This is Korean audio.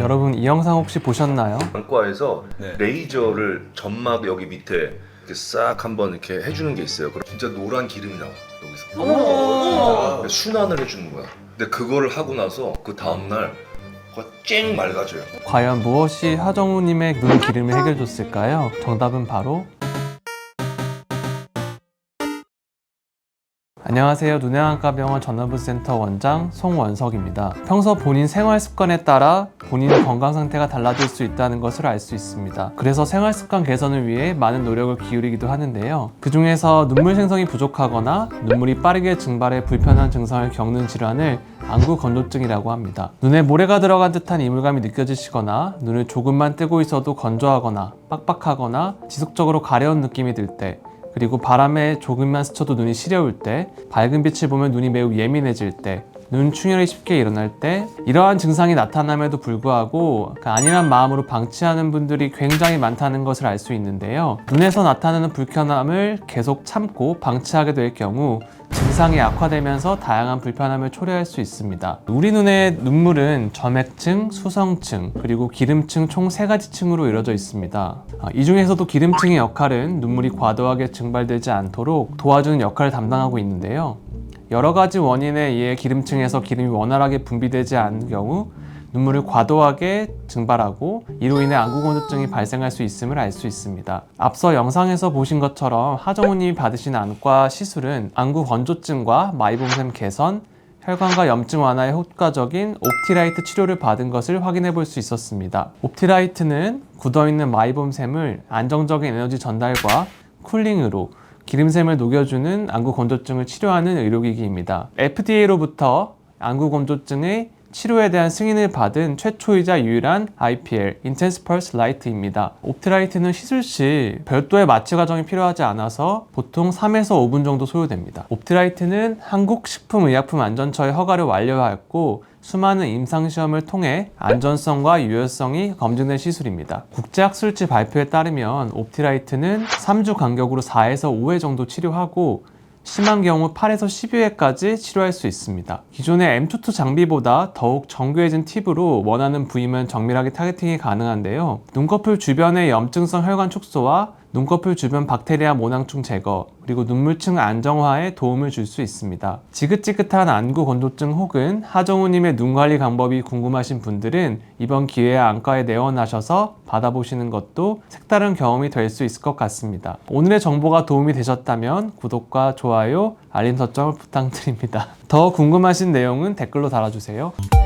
여러분 이 영상 혹시 보셨나요? 안과에서 네. 레이저를 점막 여기 밑에 이렇게 싹 한번 이렇게 해주는 게 있어요. 그럼 진짜 노란 기름이 나와 여기서. 진짜 순환을 해주는 거야. 근데 그거를 하고 나서 그 다음 날쨍 맑아져요. 과연 무엇이 하정우님의 눈 기름을 해결해줬을까요? 정답은 바로 안녕하세요. 눈의안과병원 전원부센터 원장 송원석입니다. 평소 본인 생활 습관에 따라 본인의 건강 상태가 달라질 수 있다는 것을 알 수 있습니다. 그래서 생활 습관 개선을 위해 많은 노력을 기울이기도 하는데요. 그 중에서 눈물 생성이 부족하거나 눈물이 빠르게 증발해 불편한 증상을 겪는 질환을 안구 건조증이라고 합니다. 눈에 모래가 들어간 듯한 이물감이 느껴지시거나 눈을 조금만 뜨고 있어도 건조하거나 빡빡하거나 지속적으로 가려운 느낌이 들 때, 그리고 바람에 조금만 스쳐도 눈이 시려울 때, 밝은 빛을 보면 눈이 매우 예민해질 때, 눈 충혈이 쉽게 일어날 때, 이러한 증상이 나타남에도 불구하고 그 안일한 마음으로 방치하는 분들이 굉장히 많다는 것을 알 수 있는데요. 눈에서 나타나는 불편함을 계속 참고 방치하게 될 경우 증상이 악화되면서 다양한 불편함을 초래할 수 있습니다. 우리 눈의 눈물은 점액층, 수성층, 그리고 기름층 총 세 가지 층으로 이루어져 있습니다. 아, 이 중에서도 기름층의 역할은 눈물이 과도하게 증발되지 않도록 도와주는 역할을 담당하고 있는데요. 여러 가지 원인에 의해 기름층에서 기름이 원활하게 분비되지 않는 경우 눈물을 과도하게 증발하고 이로 인해 안구 건조증이 발생할 수 있음을 알 수 있습니다. 앞서 영상에서 보신 것처럼 하정우님이 받으신 안과 시술은 안구 건조증과 마이봄샘 개선, 혈관과 염증 완화에 효과적인 옵티라이트 치료를 받은 것을 확인해 볼 수 있었습니다. 옵티라이트는 굳어있는 마이봄샘을 안정적인 에너지 전달과 쿨링으로 기름샘을 녹여주는 안구 건조증을 치료하는 의료기기입니다. FDA로부터 안구 건조증의 치료에 대한 승인을 받은 최초이자 유일한 IPL, Intense Pulse Light입니다. 옵트라이트는 시술 시 별도의 마취 과정이 필요하지 않아서 보통 3에서 5분 정도 소요됩니다. 옵트라이트는 한국식품의약품안전처의 허가를 완료하였고 수많은 임상시험을 통해 안전성과 유효성이 검증된 시술입니다. 국제학술지 발표에 따르면 옵티라이트는 3주 간격으로 4에서 5회 정도 치료하고 심한 경우 8에서 12회까지 치료할 수 있습니다. 기존의 M22 장비보다 더욱 정교해진 팁으로 원하는 부위만 정밀하게 타겟팅이 가능한데요. 눈꺼풀 주변의 염증성 혈관 축소와 눈꺼풀 주변 박테리아 모낭충 제거, 그리고 눈물층 안정화에 도움을 줄 수 있습니다. 지긋지긋한 안구 건조증 혹은 하정우님의 눈 관리 방법이 궁금하신 분들은 이번 기회에 안과에 내원하셔서 받아보시는 것도 색다른 경험이 될 수 있을 것 같습니다. 오늘의 정보가 도움이 되셨다면 구독과 좋아요, 알림 설정을 부탁드립니다. 더 궁금하신 내용은 댓글로 달아주세요.